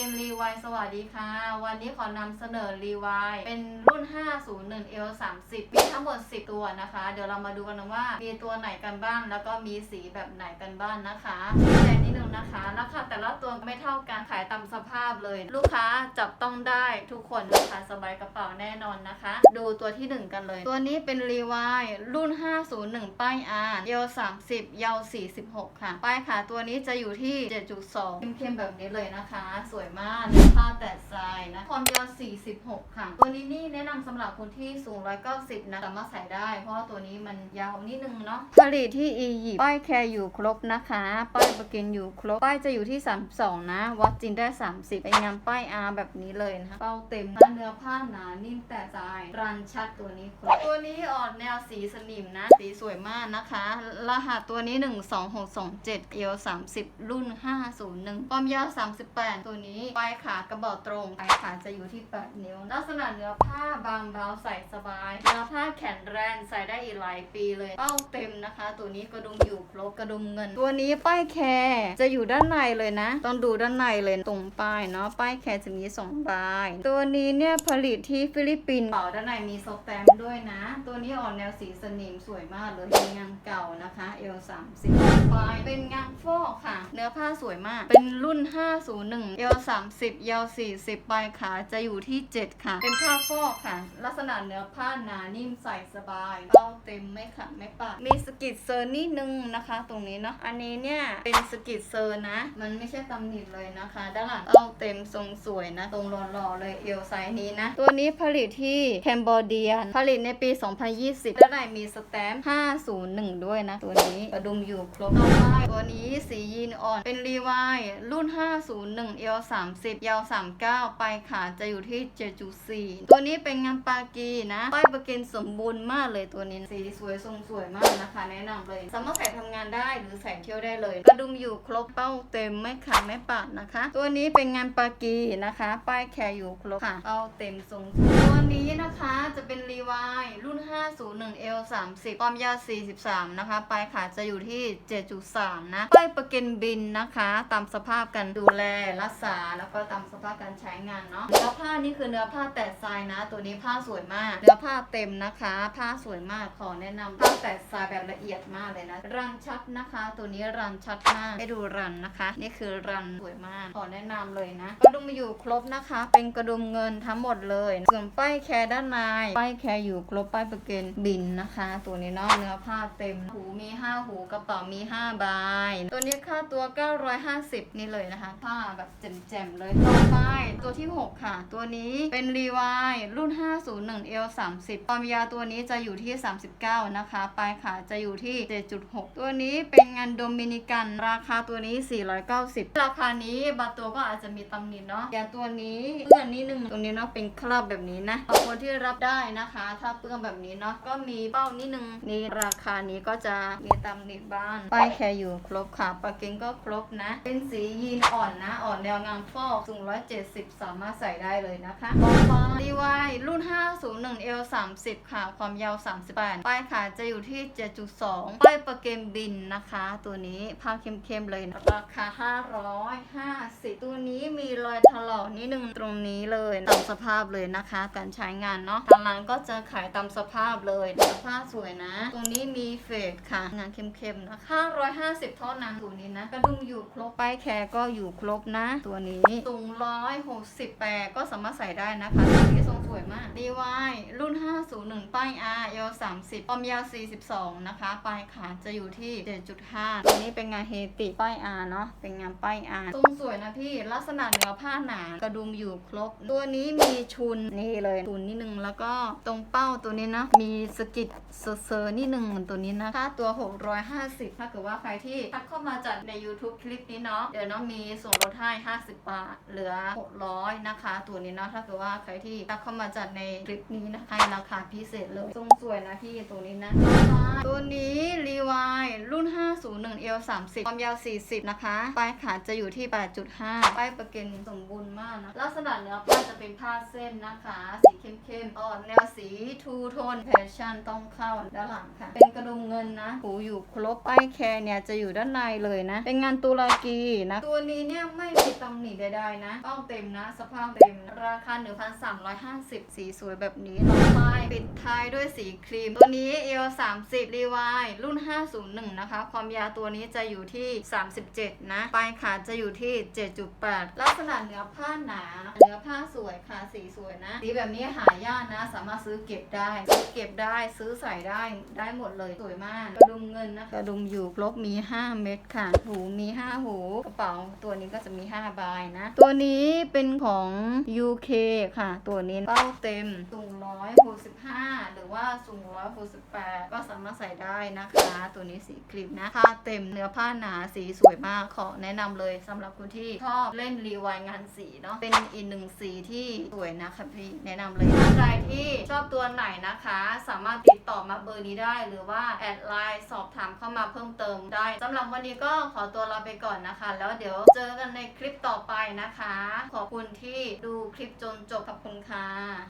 กนรีวายสวัสดีค่ะ วันนี้ขอนำเสนอรีวายเป็นรุ่น 501 L 30 มีทั้งหมด 10 ตัวนะคะ เดี๋ยวเรามาดูกันว่า มีตัวไหนกันบ้าง แล้วก็มีสีแบบไหนกันบ้างนะคะชี้แจงนิดนึงนะคะ ราคาแต่ละตัวไม่เท่ากัน ขายตามสภาพเลย ลูกค้าจับต้องได้ทุกคนราคาสบายกระเป๋าแน่นอนนะคะ ดูตัวที่ 1 กันเลย ตัวนี้เป็นรีวายรุ่น 501 ป้าย R เยาว30ยาว46 ค่ะ ป้ายขาตัวนี้จะอยู่ที่ 7.2เข้มๆแบบนี้เลยนะคะ สวยมากเนื้อผ้าแตะทรายนะความยาว 46 ค่ะ ตัวนี้นี่แนะนำสำหรับคนที่สูง 190 นะสามารถใส่ได้ เพราะว่าตัวนี้มันยาวนิดนึงเนาะผลิตที่อียิปต์ป้ายแคร์อยู่ครบนะคะ ป้ายปรกินอยู่ครบ ป้ายจะอยู่ที่ 32 นะ วัดจริงได้ 30เป็นงานป้าย R แบบนี้เลยนะคะเป้าเต็มนะเนื้อผ้าหนานิ่มแต่ทรายรันชัดตัวนี้ครบตัวนี้ออกแนวสีสนิมนะ สีสวยมากนะคะ รหัสตัวนี้ 12627เอล30 รุ่น 501 ความยาว 38 ตัวนี้ปลายขากระบอกตรงปลายขาจะอยู่ที่ 8 นิ้ว ลักษณะเนื้อผ้าบางเบาใส่สบาย เนื้อผ้าแข็งแรงใส่ได้อีกหลายปีเลย เป้าเต็มนะคะ ตัวนี้กระดุมอยู่ครบกระดุมเงิน ตัวนี้ป้ายแคร์จะอยู่ด้านในเลยนะ ต้องดูด้านในเลยตรงป้ายเนาะ ป้ายแคร์จะมี2ปลาย ตัวนี้เนี่ยผลิตที่ฟิลิปปินส์เป่าด้านในมีสแตมด้วยนะ ตัวนี้ออกแนวสีสนิมสวยมากเลยเป็นงานเก่านะคะเอล30ปลายเป็นงานฟอกค่ะ เนื้อผ้าสวยมาก เป็นรุ่น 501เอล30 ยาว 40 ปลายขาจะอยู่ที่ 7 ค่ะ เป็นผ้าฟอกค่ะ ลักษณะเนื้อผ้าหนานิ่มใส่สบายเป้าเต็มไม่ขัดไม่ปาดมีสกิดเซอร์นิดนึงนะคะ ตรงนี้เนาะอันนี้เนี่ยเป็นสกิดเซอร์นะ มันไม่ใช่ตำหนิเลยนะคะ ด้านหลังเป้าเต็มทรงสวยนะ ตรงหล่อๆเลยเอวไซส์นี้นะ ตัวนี้ผลิตที่แคนเบเดียผลิตในปี 2020ด้านในมีสแตมป์501 ด้วยนะ ตัวนี้กระดุมอยู่ครบต่อไปตัวนี้สียีนอ่อนเป็นรีวายรุ่น 501เอล30 ยาว 39ปลายขาจะอยู่ที่ 7.4 ตัวนี้เป็นงานปากีนะป้ายประกันสมบูรณ์มากเลยตัวนี้ สีสวยทรงสวยมากนะคะ แนะนำเลย สามารถใส่ทำงานได้หรือใส่เที่ยวได้เลย กระดุมอยู่ครบเป้าเต็มไม่ขาดไม่ปาดนะคะ ตัวนี้เป็นงานปากีนะคะ ป้ายแคร์อยู่ครบค่ะเป้าเต็มทรงสวยตัวนี้นะคะจะเป็นรีวายรุ่น 501 L 30ความยาว 43 นะคะ ปลายขาจะอยู่ที่ 7.3 นะป้ายประกันบินนะคะ ตามสภาพการดูแลรักษาแล้วก็ตามสภาพการใช้งานเนาะเนื้อผ้านี่คือเนื้อผ้าแตะทรายนะ ตัวนี้ผ้าสวยมากเนื้อผ้าเต็มนะคะ ผ้าสวยมากขอแนะนำผ้าแตะทรายแบบละเอียดมากเลยนะรันชัดนะคะ ตัวนี้รันชัดมากให้ดูรันนะคะ นี่คือรันสวยมากขอแนะนำเลยนะ กระดุมอยู่ครบนะคะ เป็นกระดุมเงินทั้งหมดเลยส่วนป้ายแคร์ด้านในป้ายแคร์อยู่ครบป้ายประกันบินนะคะ ตัวนี้เนาะเนื้อผ้าเต็มหูมี 5 หูกระเป๋ามี5ใบตัวนี้ค่าตัว 950 นี่เลยนะคะ ผ้าแบบแจ่มๆเลยต่อไปตัวที่ 6 ค่ะ ตัวนี้เป็นรีวายรุ่น 501 L 30ความยาวตัวนี้จะอยู่ที่ 39 นะคะ ปลายขาจะอยู่ที่ 7.6 ตัวนี้เป็นงานโดมินิกัน ราคาตัวนี้ 490 ราคานี้บาตัวก็อาจจะมีตำหนิเนาะอย่างตัวนี้เปื้อนนิดนึงตรงนี้เนาะเป็นคราบแบบนี้นะบางคนที่รับได้นะคะ ถ้าเปื้อนแบบนี้เนาะก็มีเป้านิดนึงนี่ราคานี้ก็จะมีตำหนิบ้างป้ายแคร์อยู่ครบค่ะปากเกงก็ครบนะ เป็นสียีนอ่อนนะ อ่อนแนวงามฟอกสูง 170 สามารถใส่ได้เลยนะคะ ต่อไปดีวายรุ่น 501 L 30ค่ะ ความยาว 38 ป้ายขาจะอยู่ที่ 7.2 ป้ายประเกมบินนะคะ ตัวนี้ผ้าเข้มๆเลยนะราคา 550 ตัวนี้มีรอยถลอกนิดนึงตรงนี้เลยตามสภาพเลยนะคะ การใช้งานเนาะทางร้านก็จะขายตามสภาพเลยสภาพสวยนะตรงนี้มีเฟดค่ะ งานเข้มๆนะ550เท่านั้นตัวนี้นะกระดุมอยู่ครบป้ายแคร์ก็อยู่ครบนะ ตัวนี้สูง168 ก็สามารถใส่ได้นะคะ ตัวนี้ทรงสวยมาก DY รุ่น 501 ป้าย R L 30ความยาว 42 นะคะ ปลายขาจะอยู่ที่ 7.5 ตัวนี้เป็นงานเฮติป้าย R เนาะเป็นงานป้าย R ทรงสวยนะพี่ ลักษณะเนื้อผ้าหนากระดุมอยู่ครบ ตัวนี้มีชุนนี่เลยชุนนิดนึงแล้วก็ตรงเป้าตัวนี้นะมีสกิดเซอร์นิดนึงเหมือนตัวนี้นะค่าตัว 650 ถ้าเกิดว่าใครที่ทักเข้ามาจากใน YouTube คลิปนี้เนาะเดี๋ยวน้องมีส่วนลดให้ 50บาทเหลือ 600 นะคะ ตัวนี้เนาะถ้าเกิดว่าใครที่ทักเข้ามาจากในคลิปนี้นะให้ราคาพิเศษเลยทรงสวยนะพี่ตัวนี้นะตัวนี้รีวายรุ่น 501 L 30ความยาว 40 นะคะ ปลายขาจะอยู่ที่ 8.5ป้ายประเกันสมบูรณ์มากนะลักษณะเนื้อผ้าจะเป็นผ้าเส้นนะคะ สีเข้มๆอ่อนแนวสีทูโทนแฟชั่นต้องเข้าด้านหลังค่ะ เป็นกระดุมเงินนะหูอยู่ครบป้ายแคร์เนี่ยจะอยู่ด้านในเลยนะ เป็นงานตุรกีนะ ตัวนี้เนี่ยไม่มีตำหนินีใดๆนะต้องเต็มนะ สภาพเต็มราคา 1,350 สีสวยแบบนี้ต่อไปปิดท้ายด้วยสีครีม ตัวนี้เอล30 รีวายรุ่น 501 นะคะ ความยาวตัวนี้จะอยู่ที่ 37 นะปลายขาจะอยู่ที่ 7.8 ลักษณะเนื้อผ้าหนา เนื้อผ้าสวยค่ะสีสวยนะ สีแบบนี้หายากนะ สามารถซื้อเก็บได้ซื้อเก็บได้ซื้อใส่ได้ได้หมดเลยสวยมาก กระดุมเงินนะคะกระดุมอยู่ครบมี 5 เม็ดค่ะ หูมี 5 หู กระเป๋าตัวนี้ก็จะมี 5 ใบนะ ตัวนี้เป็นของ UK ค่ะ ตัวนี้เป้าเต็มสูง165 หรือว่าสูง168 ก็สามารถใส่ได้นะคะ ตัวนี้สีครีมนะผ้าเต็มเนื้อผ้าหนาสีสวยมากขอแนะนำเลยสำหรับคนที่ชอบเล่นรีวายงานสีเนาะเป็นอีกหนึ่งสีที่สวยนะคะพี่แนะนำเลยท่านใดที่ชอบตัวไหนนะคะ สามารถติดต่อมาเบอร์นี้ได้ หรือว่าแอดไลน์สอบถามเข้ามาเพิ่มเติมได้สำหรับวันนี้ก็ขอตัวลาไปก่อนนะคะ แล้วเดี๋ยวเจอกันในคลิปต่อไปไปนะคะ ขอบคุณที่ดูคลิปจนจบขอบคุณค่ะ